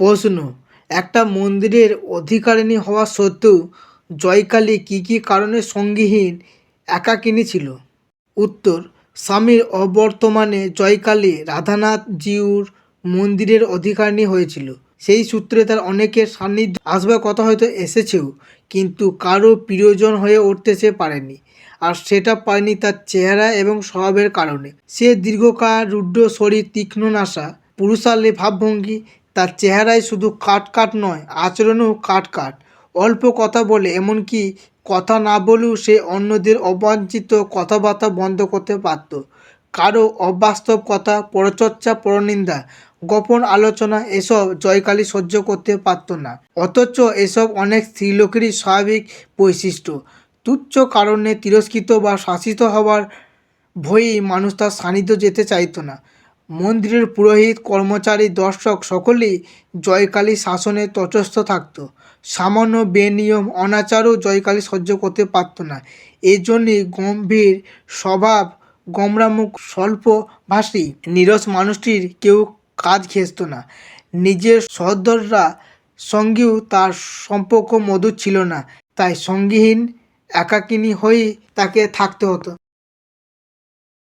প্রশ্ন, একটা মন্দিরের অধিকারিণী হওয়া সত্ত্বেও জয়কালী কী কী কারণে সঙ্গীহীন, একাকিনী ছিল? উত্তর, স্বামীর অবর্তমানে জয়কালী রাধানাথ জিউর মন্দিরের অধিকারিণী হয়েছিল। সেই সূত্রে তার অনেকের সান্নিধ্য আসবার কথা হয়তো এসেছেও, কিন্তু কারও প্রিয়জন হয়ে উঠতে সে পারেনি আর সেটা পায়নি তার চেহারা এবং স্বভাবের কারণে। সে দীর্ঘকাল রুদ্র শরীর তীক্ষ্ণ নাসা, পুরুষালী, ভাবভঙ্গি তার চেহারায় শুধু কাট কাট নয়, আচরণও কাট কাট। অল্প কথা বলে, এমনকি কথা না বলেও সে অন্যদের অবাঞ্ছিত কথাবার্তা বন্ধ করতে পারত। কারও অবাস্তব কথা, পরচর্চা, পরনিন্দা, গোপন আলোচনা, এসব জয়কালী সহ্য করতে পারত না। অথচ এসব অনেক স্ত্রীলোকেরই স্বাভাবিক বৈশিষ্ট্য। তুচ্ছ কারণে তিরস্কৃত বা শাসিত হওয়ার ভয়েই মানুষ তার সান্নিধ্য যেতে চাইতো না। মন্দিরের পুরোহিত, কর্মচারী, দর্শক সকলেই জয়কালী শাসনে তটস্থ থাকত। সামান্য বেনিয়ম, অনাচারও জয়কালী সহ্য করতে পারত না। এই জন্যই গম্ভীর স্বভাব, গমরামুখ স্বল্পভাষী নিরস মানুষটির কেউ কাজ ঘেঁষত না। নিজের সহদররা সঙ্গেও তার সম্পর্ক মধুর ছিল না, তাই সঙ্গীহীন, একাকিনী হয়েই তাকে থাকতে হতো।